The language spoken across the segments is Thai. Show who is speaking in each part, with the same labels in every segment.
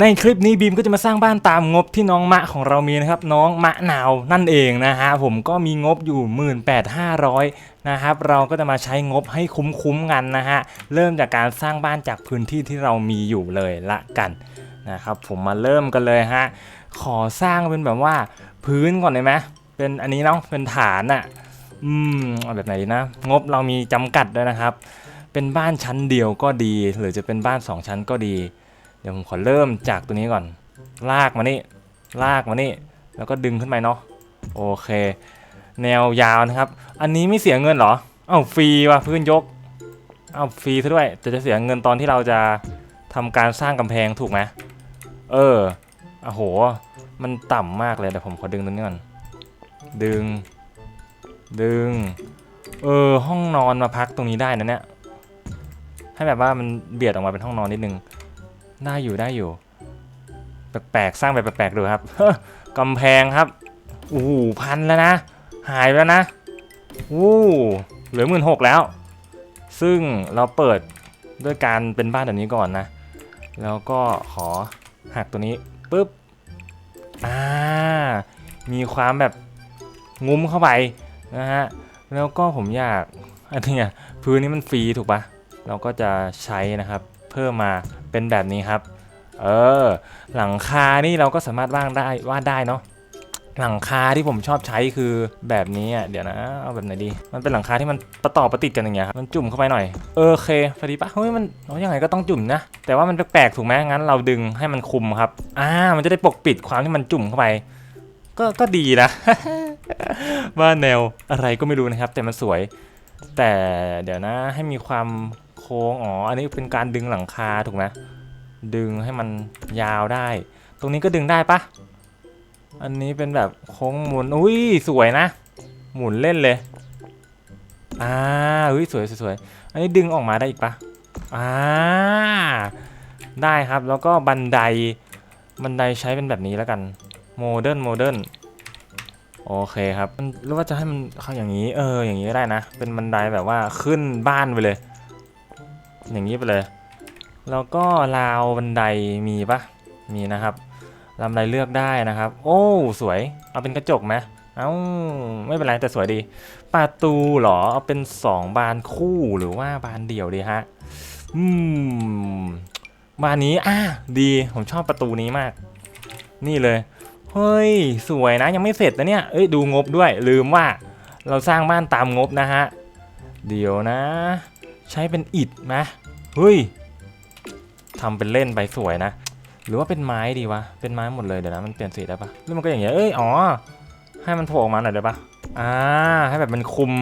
Speaker 1: ในคลิปนี้บีมก็จะมาสร้างบ้านตามงบที่น้องมะของเรามีนะครับ น้องมะนาวนั่นเองนะฮะผมก็มีงบอยู่ 18,500นะครับเราก็จะมาใช้งบให้คุ้มๆกันนะฮะเริ่มจากการสร้างบ้านจากพื้นที่ที่เรามีอยู่เลยละกันนะครับผมมาเริ่มกันเลยฮะขอสร้างเป็นแบบว่าพื้นก่อนได้ไหมเป็นอันนี้เนาะเป็นฐานอะ่ะอืมเอาแบบไหนนะ งบเรามีจำกัดด้วยนะครับ เป็นบ้านชั้นเดียวก็ดี หรือจะเป็นบ้านสองชั้นก็ดี ดี๋ยวผมขอเริ่มจากตัวนี้ก่อน ลากมานี่ลากมานี่ แล้วก็ดึงขึ้นไปเนาะโอเค แนวยาวนะครับ อันนี้ไม่เสียเงินเหรอเอ้าฟรีว่ะพื้นยกเอ้าฟรีซะด้วยแต่จะเสียเงินตอนที่เราจะทำการสร้างกำแพงถูกไหมเออโอ้โห มันต่ำมากเลยเดี๋ยวผมขอดึงตรงนี้ก่อนดึง ดึง เออห้องนอนมาพักตรงนี้ได้นะเนี่ยให้แบบว่ามันเบียดออกมาเป็นห้องนอนนิดนึง ได้อยู่ได้อยู่ แปลกๆสร้างแบบแปลกๆดูครับกำแพงครับโอ้โหพันแล้วนะ หายแล้วนะอู้เหลือหมื่นหกแล้ว ซึ่งเราเปิดด้วยการเป็นบ้านแบบนี้ก่อนนะ แล้วก็ขอหักตัวนี้ปุ๊บอ่ามีความแบบงุ้มเข้าไปนะฮะแล้วก็ผมอยากอันเนี้ยพื้นนี้มันฟรีถูกปะเราก็จะใช้นะครับ เพิ่มมา เป็นแบบนี้ครับ เออ หลังคานี่เราก็สามารถวาดได้วาดได้เนาะหลังคาที่ผมชอบใช้คือแบบนี้อะเดี๋ยวนะเอาแบบไหนดี มันเป็นหลังคาที่มันประต่อประติดกันอย่างเงี้ยครับมันจุ่มเข้าไปหน่อยเออโอเคพอดีปะเฮ้ยมันเอายังไงก็ต้องจุ่มนะ แต่ว่ามันแปลกๆถูกไหมงั้นเราดึงให้มันคุมครับ อ่า มันจะได้ปกปิดความที่มันจุ่มเข้าไป ก็ก็ดีนะว่าแนวอะไรก็ไม่รู้นะครับ แต่มันสวย แต่เดี๋ยวนะให้มีความ ค้งอ๋ออันนี้เป็นการดึงหลังคาถูกไหมดึงให้มันยาวได้ ตรงนี้ก็ดึงได้ปะอันนี้เป็นแบบโค้งหมุนอุ้ยสวยนะ หมุนเล่นเลยอ่าอุ้ยสวยสวยอันนี้ดึงออกมาได้อีกปะอ่าได้ครับแล้วก็บันไดบันไดใช้เป็นแบบนี้แล้วกันโมเดิร์นโมเดิร์นโอเคครับมันหรือว่าจะให้มันเข้าอย่างนี้เอออย่างนี้ก็ได้นะ เป็นบันไดแบบว่าขึ้นบ้านไปเลย อย่างนี้ไปเลย แล้วก็ราวบันไดมีปะมีนะครับราวบันไดเลือกได้นะครับ โอ้สวย เอาเป็นกระจกไหมเอ้าไม่เป็นไรแต่สวยดี ประตูเหรอ เอาเป็นสองบานคู่หรือว่าบานเดี่ยวดีฮะ อืม บานนี้อะดี ผมชอบประตูนี้มาก นี่เลย เฮ้ย สวยนะยังไม่เสร็จนะเนี่ย เอ้ยดูงบด้วยลืมว่า เราสร้างบ้านตามงบนะฮะ เดี๋ยวนะ ใช้เป็นอิฐไหมเฮ้ยทำเป็นเล่นไปสวยนะ หรือว่าเป็นไม้ดีวะ เป็นไม้หมดเลยเดี๋ยวนะมันเปลี่ยนสีได้ปะหรือมันก็อย่างเงี้ย เอ้ย อ๋อ ให้มันโผล่ออกมาหน่อยได้ปะอ่า ให้แบบมันคุม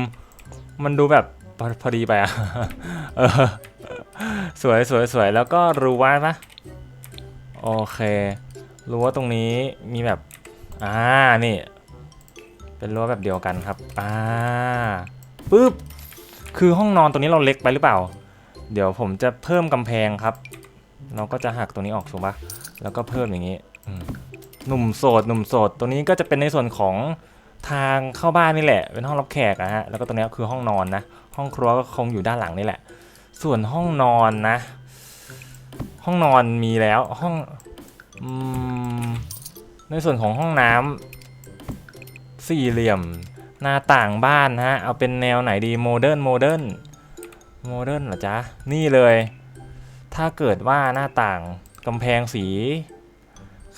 Speaker 1: มันดูแบบพอพอดีไปอะเออสวยสวยสวยแล้วก็รั้วปะโอเครั้วตรงนี้มีแบบ อ่า นี่ เป็นรั้วแบบเดียวกันครับ อ่าปึ๊บ คือห้องนอนตรงนี้เราเล็กไปหรือเปล่า เดี๋ยวผมจะเพิ่มกำแพงครับ เราก็จะหักตรงนี้ออกถูกปะแล้วก็เพิ่มอย่างนี้หนุ่มโสดหนุ่มโสดตัวนี้ก็จะเป็นในส่วนของทางเข้าบ้านนี่แหละ เป็นห้องรับแขกอะฮะแล้วก็ตรงนี้คือห้องนอนนะ ห้องครัวก็คงอยู่ด้านหลังนี่แหละ ส่วนห้องนอนนะ ห้องนอนมีแล้วห้องอในส่วนของห้องน้ำสี่เหลี่ยม หน้าต่างบ้านฮะ เอาเป็นแนวไหนดีโมเดิร์นโมเดิร์นโมเดิร์นเหรอจ๊ะ นี่เลย ถ้าเกิดว่าหน้าต่างกำแพงสี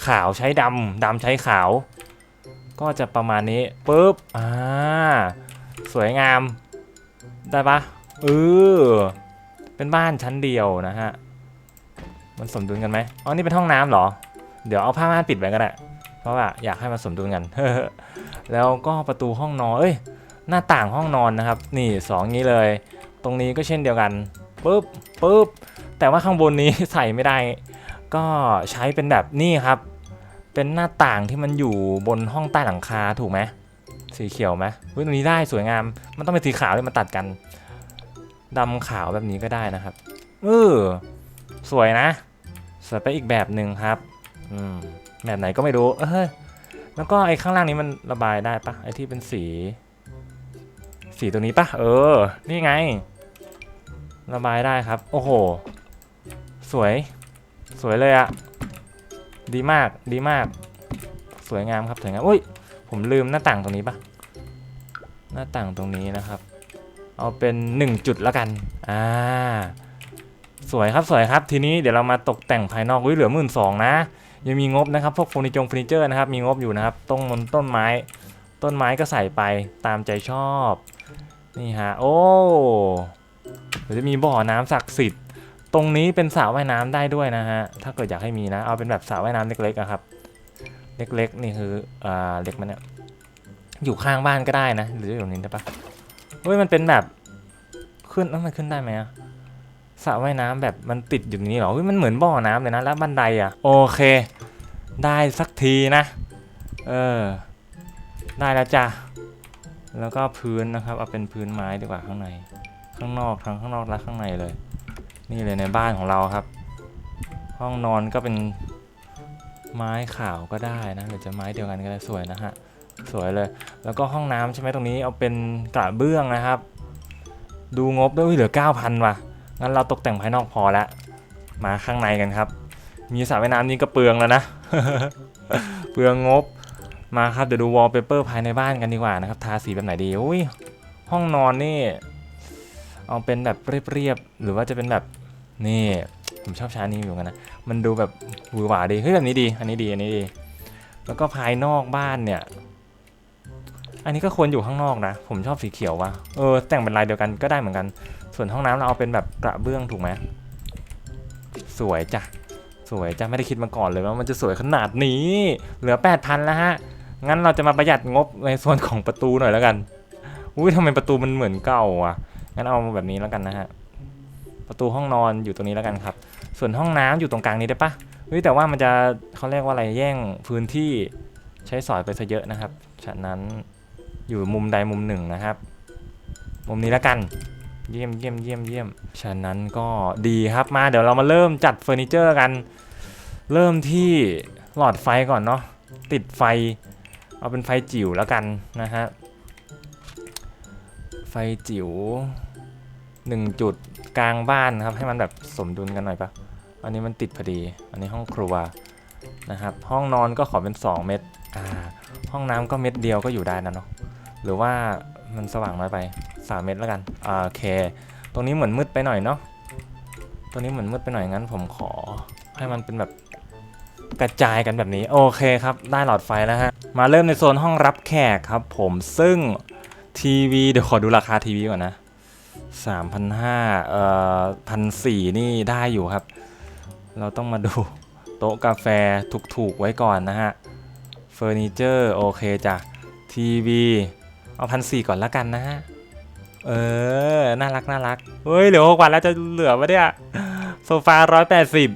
Speaker 1: ขาวใช้ดำดำใช้ขาว ก็จะประมาณนี้ปุ๊บอ่าสวยงาม ได้ปะเออเป็นบ้านชั้นเดียวนะฮะ มันสมดุลกันไหมอ๋อ นี่เป็นห้องน้ำเหรอ เดี๋ยวเอาผ้าม่านปิดไว้ก็ได้ เพราะว่าอยากให้มันสมดุลกัน แล้วก็ประตูห้องนอนเอ้ยหน้าต่างห้องนอนนะครับ นี่สองนี้เลย ตรงนี้ก็เช่นเดียวกันปุ๊บปุ๊บแต่ว่าข้างบนนี้ใส่ไม่ได้ ก็ใช้เป็นแบบนี่ครับ เป็นหน้าต่างที่มันอยู่บนห้องใต้หลังคาถูกไหมสีเขียวไหมเฮ้ยตรงนี้ได้สวยงาม มันต้องเป็นสีขาวด้วยมาตัดกันดำขาวแบบนี้ก็ได้นะครับเออสวยนะสวยไปอีกแบบหนึ่งครับ อืมแบบไหนก็ไม่รู้เอ้ แล้วก็ไอ้ข้างล่างนี้มันระบายได้ปะไอ้ที่เป็นสี สีตัวนี้ปะเออ นี่ไง ระบายได้ครับ โอ้โห สวย สวยเลยอะดีมากดีมาก สวยงามครับสวยงามอุ้ยผมลืมหน้าต่างตรงนี้ปะหน้าต่างตรงนี้นะครับ เอาเป็น 1 จุดแล้วกันอ่าสวยครับสวยครับทีนี้เดี๋ยวเรามาตกแต่งภายนอกอุ้ยเหลือหมื่นสองนะ ยังมีงบนะครับ พวกเฟอร์นิจอร์เฟอร์นิเจอร์นะครับ มีงบอยู่นะครับต้นมนต้นไม้ ต้นไม้ก็ใส่ไปตามใจชอบ นี่ฮะ โอ้เดี๋ยวจะมีบ่อน้ำศักดิ์สิทธิ์ ตรงนี้เป็นสระว่ายน้ำได้ด้วยนะฮะ ถ้าเกิดอยากให้มีนะ เอาเป็นแบบสระว่ายน้ำเล็กๆอะครับ เล็กๆนี่คือ อ่า เล็กมันเนี่ย อยู่ข้างบ้านก็ได้นะ หรืออยู่นี้ได้ปะเฮ้ย มันเป็นแบบ ขึ้นแล้วมันขึ้นได้ไหมอะ สระว่ายน้ำแบบมันติดอยู่ตรงนี้เหรอเฮ้ยมันเหมือนบ่อน้ำเลยนะ แล้วบันไดอะโอเค ได้สักทีนะ เออ ได้แล้วจ้ะ แล้วก็พื้นนะครับ เอาเป็นพื้นไม้ดีกว่าข้างใน ข้างนอกทั้งข้างนอกและข้างในเลย นี่เลยในบ้านของเราครับ ห้องนอนก็เป็นไม้ขาวก็ได้นะหรือจะไม้เดียวกันก็ได้สวยนะฮะ สวยเลย แล้วก็ห้องน้ำใช่ไหมตรงนี้เอาเป็นกระเบื้องนะครับ ดูงบด้วยอุ๊ยเหลือ 9,000ว่ะ งั้นเราตกแต่งภายนอกพอละ มาข้างในกันครับ มีสระว่ายน้ำนี่ก็เปลืองแล้วนะ เปลืองงบ มาครับเดี๋ยวดูวอลเปเปอร์ภายในบ้านกันดีกว่านะครับ ทาสีแบบไหนดีอุ้ยห้องนอนนี่ เอาเป็นแบบเรียบๆ หรือว่าจะเป็นแบบนี่ผมชอบช้อันนี้อยู่กันนะ มันดูแบบหวือหวาดี เฮ้ยแบบนี้ดี อันนี้ดี อันนี้ดี แล้วก็ภายนอกบ้านเนี่ย อันนี้ก็ควรอยู่ข้างนอกนะ ผมชอบสีเขียวว่ะ เออ แต่งเป็นลายเดียวกันก็ได้เหมือนกัน ส่วนห้องน้ำเราเอาเป็นแบบกระเบื้องถูกไหม สวยจ้ะ สวยจ้ะ ไม่ได้คิดมาก่อนเลยว่ามันจะสวยขนาดนี้ เหลือ 8,000แล้วฮะ งั้นเราจะมาประหยัดงบในส่วนของประตูหน่อยแล้วกัน อุ้ยทำไมประตูมันเหมือนเก่าอะ งั้นเอาแบบนี้แล้วกันนะฮะ ประตูห้องนอนอยู่ตรงนี้แล้วกันครับ ส่วนห้องน้ำอยู่ตรงกลางนี้ได้ปะเฮ้ยแต่ว่ามันจะเขาเรียกว่าอะไรแย่งพื้นที่ใช้สอยไปซะเยอะนะครับ ฉะนั้น อยู่มุมใดมุมหนึ่งนะครับ มุมนี้แล้วกัน เยี่ยมเยี่ยมเยี่ยมเยี่ยมฉะนั้นก็ดีครับมาเดี๋ยวเรามาเริ่มจัดเฟอร์นิเจอร์กัน เริ่มที่หลอดไฟก่อนเนาะติดไฟ เอาเป็นไฟจิ๋วแล้วกันนะฮะไฟจิ๋วหนึ่งจุดกลางบ้านครับ ให้มันแบบสมดุลกันหน่อยปะอันนี้มันติดพอดี อันนี้ห้องครัวนะครับ ห้องนอนก็ขอเป็น 2 เม็ดอ่าห้องน้ำก็เม็ดเดียวก็อยู่ได้นะเนาะ หรือว่ามันสว่างน้อยไป 3 เม็ดแล้วกันโอเค ตรงนี้เหมือนมืดไปหน่อยเนาะตรงนี้เหมือนมืดไปหน่อยงั้น ผมขอให้มันเป็นแบบกระจายกันแบบนี้โอเคครับ ได้หลอดไฟแล้วฮะ มาเริ่มในโซนห้องรับแขกครับ ผมซึ่งทีวีเดี๋ยวขอดูราคาทีวีก่อนนะสามพันห้าเอ่อพันสี่นี่ได้อยู่ครับ เราต้องมาดูโต๊ะกาแฟถูกๆไว้ก่อนนะฮะเฟอร์นิเจอร์โอเคจ้ะทีวี เอาพันสี่ก่อนและกันนะฮะ เออ น่ารักน่ารัก เฮ้ย เหลือหกวันแล้วจะเหลือปะเนี่ย โซฟาร้อยแปดสิบ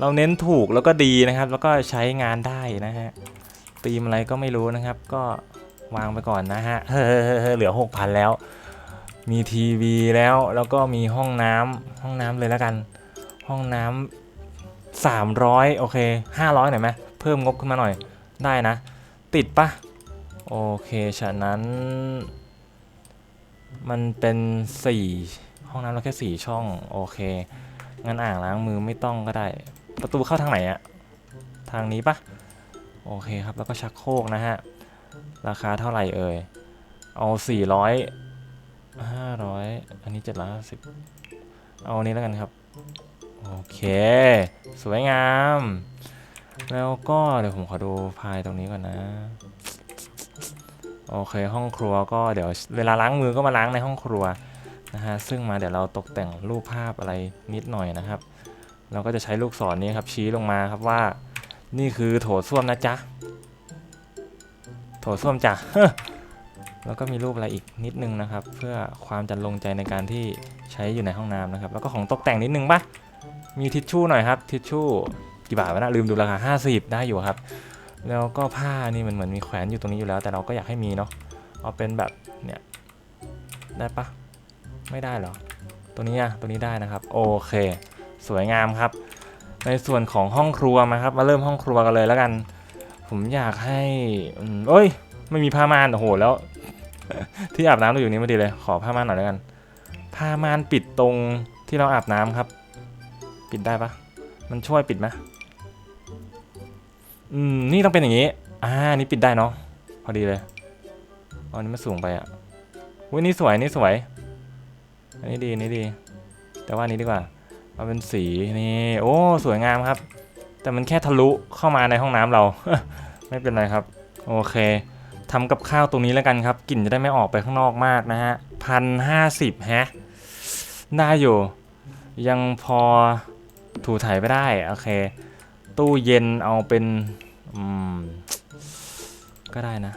Speaker 1: เราเน้นถูกแล้วก็ดีนะครับ แล้วก็ใช้งานได้นะฮะ ตีมอะไรก็ไม่รู้นะครับ ก็วางไปก่อนนะฮะ เหลือ6,000แล้ว มีทีวีแล้ว แล้วก็มีห้องน้ำห้องน้ำเลยแล้วกัน ห้องน้ำ300โอเค500หน่อยไหมเพิ่มงบขึ้นมาหน่อย ได้นะ ติดปะ โอเค ฉะนั้น มันเป็น4ห้องน้ำเราแค่4ช่อง โอเค งั้นอ่างล้างมือไม่ต้องก็ได้ ประตูเข้าทางไหนอะทางนี้ปะโอเคครับ แล้วก็ชักโครกนะฮะ ราคาเท่าไหร่เอ่ย เอาสี่ร้อยห้าร้อยอันนี้เจ็ดร้อยสิบเอาอันนี้แล้วกันครับ โอเค สวยงาม แล้วก็เดี๋ยวผมขอดูพายตรงนี้ก่อนนะ โอเคห้องครัวก็เดี๋ยวเวลาล้างมือก็มาล้างในห้องครัวนะฮะซึ่งมาเดี๋ยวเราตกแต่งรูปภาพอะไรนิดหน่อยนะครับ เราก็จะใช้ลูกศรนี้ครับชี้ลงมาครับว่า นี่คือโถส้วมนะจ๊ะโถส้วมจ้ะแล้วก็มีรูปอะไรอีกนิดนึงนะครับ เพื่อความจันลงใจในการที่ใช้อยู่ในห้องน้ำนะครับ แล้วก็ของตกแต่งนิดนึงปะมีทิชชู่หน่อยครับทิชชู่กี่บาทวะนะลืมดูราคา50 ได้อยู่ครับ แล้วก็ผ้านี่มันเหมือนมีแขวนอยู่ตรงนี้อยู่แล้ว แต่เราก็อยากให้มีเนาะเอาเป็นแบบเนี่ยได้ปะไม่ได้เหรอ ตัวนี้อะตัวนี้ได้นะครับ โอเค สวยงามครับ ในส่วนของห้องครัวมาครับ มาเริ่มห้องครัวกันเลยแล้วกัน ผมอยากให้เอ้ย ไม่มีผ้าม่านโอ้โหแล้ว ที่อาบน้ำเราอยู่นี้มาดีเลย ขอผ้าม่านหน่อยแล้วกัน ผ้าม่านปิดตรงที่เราอาบน้ำครับ ปิดได้ปะมันช่วยปิดไหม อืม นี่ต้องเป็นอย่างนี้ อ่า นี่ปิดได้เนาะ พอดีเลยอ๋อนี่มันสูงไปอะอุ้ยนี่สวย นี่สวย อันนี้ดีอันนี้ดี แต่ว่านี้ดีกว่า เอาเป็นสีนี่ โอ้ สวยงามครับ แต่มันแค่ทะลุเข้ามาในห้องน้ำเรา ไม่เป็นไรครับ โอเคทำกับข้าวตรงนี้แล้วกันครับ กลิ่นจะได้ไม่ออกไปข้างนอกมากนะฮะพันห้าสิบฮะ ได้อยู่ ยังพอถูถ่ายไปได้ โอเค ตู้เย็นเอาเป็น อืม ก็ได้นะ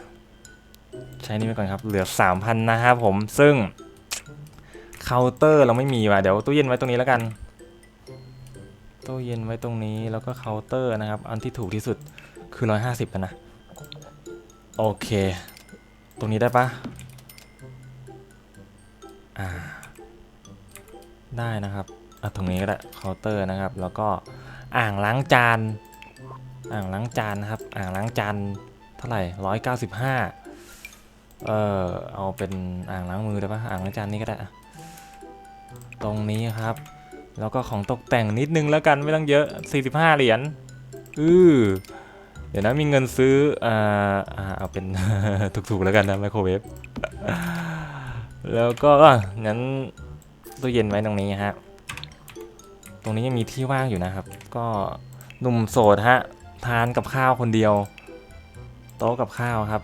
Speaker 1: ใช้นี่ไปก่อนครับ เหลือ 3,000 นะครับผม ซึ่งเคาน์เตอร์เราไม่มีว่ะ เดี๋ยวตู้เย็นไว้ตรงนี้แล้วกัน ตู้เย็นไว้ตรงนี้แล้วก็เคาน์เตอร์นะครับ อันที่ถูกที่สุดคือ 150กันนะ โอเค ตรงนี้ได้ปะอ่า ได้นะครับอะตรงนี้ก็ได้เคาน์เตอร์นะครับ แล้วก็อ่างล้างจาน อ่างล้างจานนะครับ อ่างล้างจานเท่าไหร่ร้อยเก้าสิบห้าเออเอาเป็นอ่างล้างมือได้ปะอ่างล้างจานนี่ก็ได้ตรงนี้ครับ แล้วก็ของตกแต่งนิดนึงแล้วกันไม่ต้องเยอะ 45 เหรียญอือเดี๋ยวนะมีเงินซื้ออ่าอ่าเอาเป็น ถูกๆแล้วกันนะไมโครเวฟแล้วก็งั้นตู้เย็นไว้ตรงนี้ฮะ ตรงนี้ยังมีที่ว่างอยู่นะครับ ก็หนุ่มโสดฮะ ทานกับข้าวคนเดียว โต๊ะกับข้าวครับ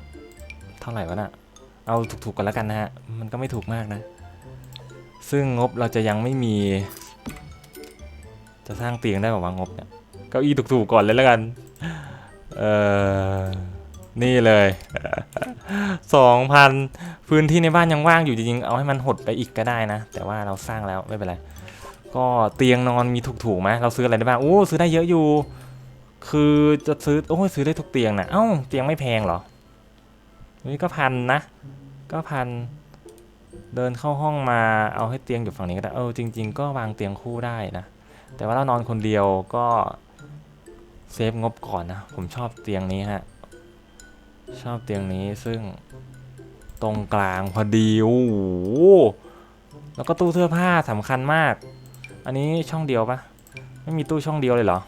Speaker 1: เท่าไหร่วะน่ะเอาถูกๆกันแล้วกันนะฮะ มันก็ไม่ถูกมากนะ ซึ่งงบเราจะยังไม่มี จะสร้างเตียงได้แบบว่างบเนี่ย เก้าอี้ถูกๆก่อนเลยแล้วกัน เออนี่เลยสองพันพื้นที่ในบ้านยังว่างอยู่จริงๆ เอาให้มันหดไปอีกก็ได้นะ แต่ว่าเราสร้างแล้วไม่เป็นไร ก็เตียงนอนมีถูกๆไหมเราซื้ออะไรได้บ้าง โอ้ ซื้อได้เยอะอยู่ คือจะซื้อ โอ้ยซื้อได้ทุกเตียงนะเอ้าเตียงไม่แพงเหรอ นี่ก็พันนะ ก็พัน เดินเข้าห้องมาเอาให้เตียงอยู่ฝั่งนี้ก็ได้ เออจริง ๆ ก็วางเตียงคู่ได้นะ แต่ว่าเรานอนคนเดียวก็เซฟงบก่อนนะ ผมชอบเตียงนี้ฮะ ชอบเตียงนี้ซึ่งตรงกลางพอดี โอ้โห แล้วก็ตู้เสื้อผ้าสำคัญมาก อันนี้ช่องเดียวปะไม่มีตู้ช่องเดียวเลยเหรอ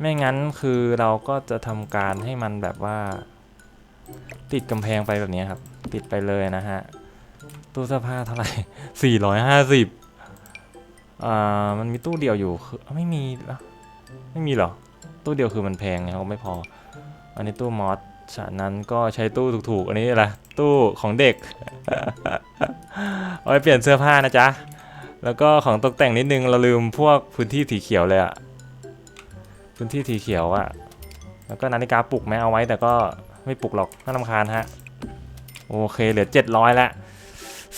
Speaker 1: ไม่งั้นคือเราก็จะทำการให้มันแบบว่า ติดกำแพงไปแบบนี้ครับ ติดไปเลยนะฮะ ตู้เสื้อผ้าเท่าไหร่ 450อ่ามันมีตู้เดียวอยู่คือไม่มีหรอไม่มีหรอ ตู้เดียวคือมันแพงไงเขาไม่พอ อันนี้ตู้มอสฉะนั้นก็ใช้ตู้ถูกๆ อันนี้อะไรตู้ของเด็ก เอาไปเปลี่ยนเสื้อผ้านะจ๊ะ แล้วก็ของตกแต่งนิดนึงเราลืมพวกพื้นที่สีเขียวเลยอะ พื้นที่สีเขียวอะแล้วก็นาฬิกาปลุกไหมเอาไว้แต่ก็ไม่ปลุกหรอกน่ารำคาญฮะ โอเคเหลือ 700แล้ว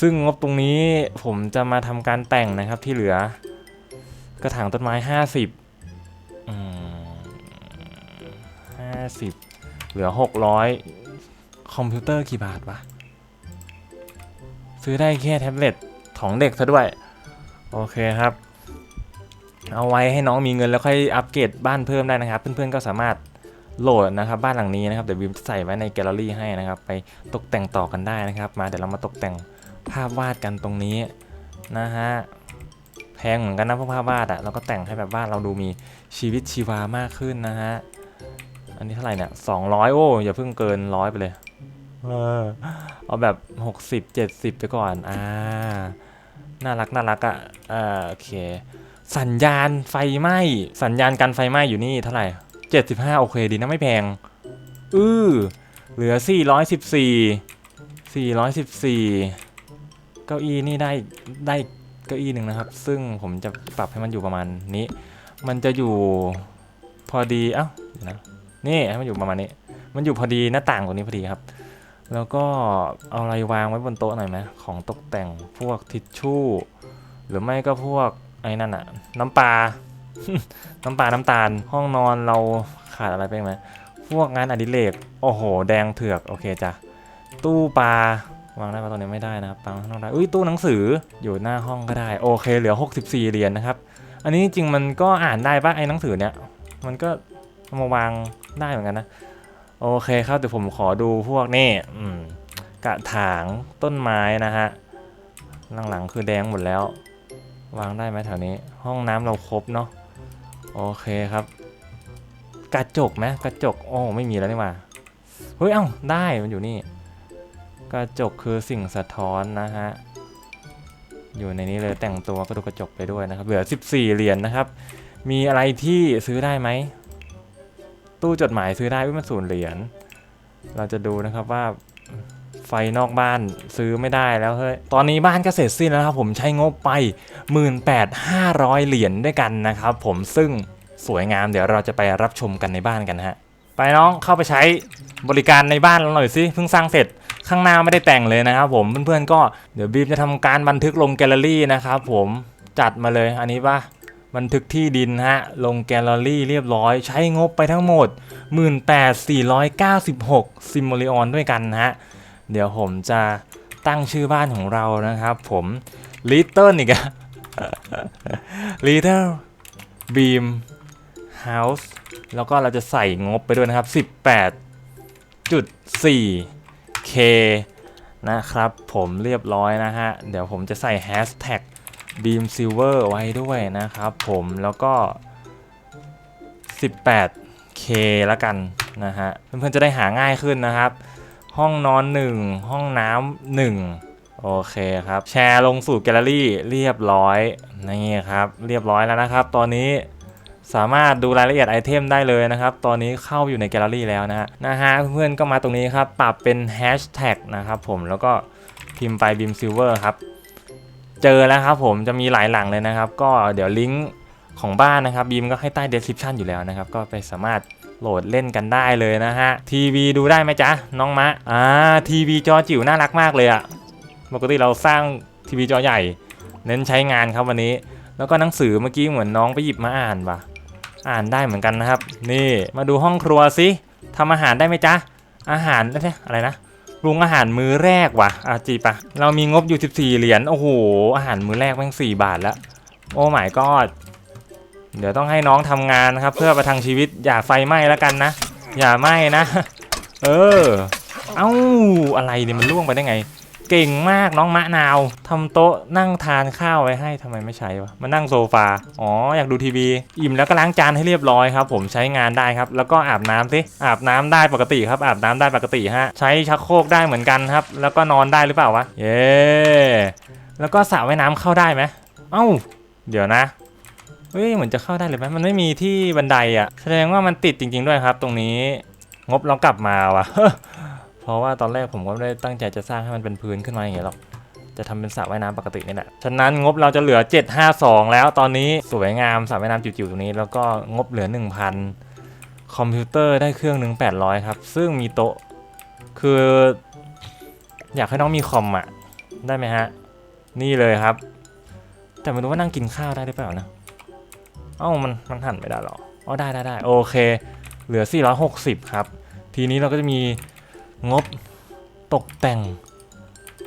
Speaker 1: ซึ่งงบตรงนี้ผมจะมาทำการแต่งนะครับที่เหลือ กระถางต้นไม้ 50อืม50 เหลือ 600 คอมพิวเตอร์กี่บาทวะ ซื้อได้แค่แท็บเล็ตของเด็กซะด้วย โอเคครับ เอาไว้ให้น้องมีเงินแล้วค่อยอัปเกรดบ้านเพิ่มได้นะครับ เพื่อนๆก็สามารถโหลดนะครับบ้านหลังนี้นะครับเดี๋ยววิมใส่ไว้ในแกลเลอรี่ให้นะครับ ไปตกแต่งต่อกันได้นะครับ มาเดี๋ยวเรามาตกแต่งภาพวาดกันตรงนี้นะฮะแพงเหมือนกันนะพวกภาพวาดอะเราก็แต่งให้แบบบ้านเราดูมีชีวิตชีวามากขึ้นนะฮะอันนี้เท่าไหร่เนี่ย200โอ้อย่าเพิ่งเกินร้อยไปเลยเออเอาแบบ 60 70 ไปก่อน อ่า น่ารักน่ารักอะอ่า โอเค สัญญาณไฟไหม้สัญญาณกันไฟไหม้อยู่นี่เท่าไหร่ 75 โอเคดีนะไม่แพง อือเหลือ 414 414 เก้าอี้นี่ได้ได้เก้าอี้หนึ่งนะครับ ซึ่งผมจะปรับให้มันอยู่ประมาณนี้ มันจะอยู่พอดีเอ้านะนี่ให้มันอยู่ประมาณนี้ มันอยู่พอดีหน้าต่างตรงนี้พอดีครับ แล้วก็เอาอะไรวางไว้บนโต๊ะหน่อยไหมของตกแต่งพวกทิชชู่ หรือไม่ก็พวก ไอ้นั่นอะน้ำปลา น้ำปลา น้ำตาล ห้องนอนเราขาดอะไรไปไหมพวกงานอดิเรก โอ้โห แดงเถือก โอเคจ้ะ ตู้ปลาวางได้ปะตรงนี้ไม่ได้นะครับวางข้างได้อุ้ยตู้หนังสืออยู่หน้าห้องก็ได้ โอเค เหลือ 64เหรียญนะครับ อันนี้จริงมันก็อ่านได้ปะไอ้หนังสือเนี้ย มันก็มาวางได้เหมือนกันนะ โอเคครับเดี๋ยวผมขอดูพวกนี่อืมกระถางต้นไม้นะฮะ หลังๆคือแดงหมดแล้ว วางได้ไหมแถวนี้ ห้องน้ำเราครบเนาะโอเคครับ กระจกไหมกระจกโอ้ไม่มีแล้วนี่หว่าเฮ้ยเอ้าได้มันอยู่นี่ กระจกคือสิ่งสะท้อนนะฮะอยู่ในนี้เลยแต่งตัวก็ดูกระจกไปด้วยนะครับ เหลือ 14 เหรียญนะครับ มีอะไรที่ซื้อได้ไหม ตู้จดหมายซื้อได้อุ้ยมันศูนย์เหรียญเราจะดูนะครับว่า ฟนอกบ้านซื้อไม่ได้แล้วเฮ้ย ตอนนี้บ้านก็เสร็จสิ้นแล้วครับผมใช้งบไป 18,500 เหรียญด้วยกันนะครับผมซึ่งสวยงามเดี๋ยวเราจะไปรับชมกันในบ้านกันฮะ ไปน้องเข้าไปใช้บริการในบ้านเราหน่อยสิเพิ่งสร้างเสร็จข้างหน้าไม่ได้แต่งเลยนะครับผมเพื่อนๆก็เดี๋ยวบีมจะทำการบันทึกลงแกลเลอรี่นะครับผมจัดมาเลยอันนี้ป่ะบันทึกที่ดินฮะลงแกลเลอรี่เรียบร้อย ใช้งบไปทั้งหมด 18,496ซิมโมลิออนด้วยกันนะฮะ เดี๋ยวผมจะตั้งชื่อบ้านของเรานะครับ ผม Little อีกอะ Little Beam House แล้วก็เราจะใส่งบไปด้วยนะครับ 18.4 K นะครับ ผมเรียบร้อยนะฮะ เดี๋ยวผมจะใส่ Hashtag Beam Silver ไว้ด้วยนะครับผมแล้วก็ 18K ละกันนะฮะ เพื่อนๆจะได้หาง่ายขึ้นนะครับ ห้องนอน1ห้องน้ำหนึ่งโอเคครับ แชร์ลงสู่แกลเลอรี่เรียบร้อยนี่ครับ เรียบร้อยแล้วนะครับ ตอนนี้สามารถดูรายละเอียดไอเทมได้เลยนะครับ ตอนนี้เข้าอยู่ในแกลเลอรี่แล้วนะฮะนะฮะเพื่อนๆก็มาตรงนี้ครับ ปรับเป็นแฮชแท็กนะครับผมแล้วก็พิมพ์ไปบิมซิลเวอร์ครับ เจอแล้วครับผมจะมีหลายหลังเลยนะครับ ก็เดี๋ยวลิงก์ของบ้านนะครับบีมก็ให้ใต้ description อยู่แล้วนะครับ ก็ไปสามารถ โหลดเล่นกันได้เลยนะฮะ ทีวีดูได้ไหมจ๊ะ น้องมะ อ่า ทีวีจอจิ๋วน่ารักมากเลยอะปกติเราสร้างทีวีจอใหญ่ เน้นใช้งานครับวันนี้ แล้วก็หนังสือเมื่อกี้เหมือนน้องไปหยิบมาอ่านปะอ่านได้เหมือนกันนะครับ นี่มาดูห้องครัวสิทำอาหารได้ไหมจ๊ะ อาหารอะไรนะปรุงอาหารมื้อแรกว่ะอาจีปะเรามีงบอยู่ 14 เหรียญ โอ้โห อาหารมื้อแรกแม่ง4บาทแล้ว โอ้หมายก็ เดี๋ยวต้องให้น้องทำงานนะครับ เพื่อประทังชีวิตอย่าไฟไหม้แล้วกันนะ อย่าไหม้นะ เออ เอ้าอะไรเนี่ยมันล่วงไปได้ไง เก่งมากน้องมะนาวทำโต๊ะนั่งทานข้าวไว้ให้ทำไมไม่ใช้วะมานั่งโซฟาอ๋ออยากดูทีวีอิ่มแล้วก็ล้างจานให้เรียบร้อยครับ ผมใช้งานได้ครับ แล้วก็อาบน้ำสิอาบน้ำได้ปกติครับ อาบน้ำได้ปกติฮะ ใช้ชักโครกได้เหมือนกันครับ แล้วก็นอนได้หรือเปล่าวะเย้แล้วก็สระว่ายน้ำเข้าได้ไหมเอ้าเดี๋ยวนะ เฮ้ยเหมือนจะเข้าได้เลยไหมมันไม่มีที่บันไดอะ่ะ แสดงว่ามันติดจริง ๆด้วยครับ ตรงนี้งบเรากลับมาว่ะ เพราะว่าตอนแรกผมก็ไม่ได้ตั้งใจจะสร้างให้มันเป็นพื้นขึ้นมาอย่างเงี้ยหรอก จะทำเป็นสระว่ายน้ำปกตินี่แหละ ฉะนั้นงบเราจะเหลือ 752 แล้วตอนนี้สวยงามสระว่ายน้ำจิ๋วๆตรงนี้ แล้วก็งบเหลือ 1,000 คอมพิวเตอร์ได้เครื่องหนึ่ง800 ครับ ซึ่งมีโต๊ะคือ อยากให้น้องมีคอมอะได้ไหมฮะ นี่เลยครับ แต่ไม่รู้ว่านั่งกินข้าวได้หรือเปล่านะ เอ้ามันมันหันไม่ได้หรออ๋อได้ได้ได้โอเค เหลือ 460 ครับ ทีนี้เราก็จะมีงบตกแต่ง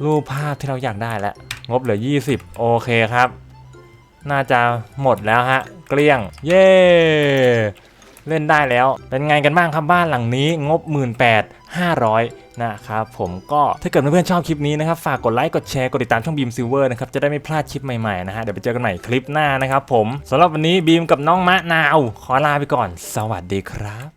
Speaker 1: รูปภาพที่เราอยากได้แล้ว งบเหลือ 20 โอเคครับ น่าจะหมดแล้วฮะ เกลี้ยง เย้ เล่นได้แล้ว เป็นไงกันบ้างครับบ้านหลังนี้งบ 18,500 นะครับ ผมก็ถ้าเกิดเพื่อนๆชอบคลิปนี้นะครับ ฝากกดไลค์ กดแชร์ กดติดตามช่องบีมซิลเวอร์นะครับ จะได้ไม่พลาดคลิปใหม่ๆนะฮะ เดี๋ยวไปเจอกันใหม่คลิปหน้านะครับผมสำหรับวันนี้บีมกับน้องมะนาว ขอลาไปก่อน สวัสดีครับ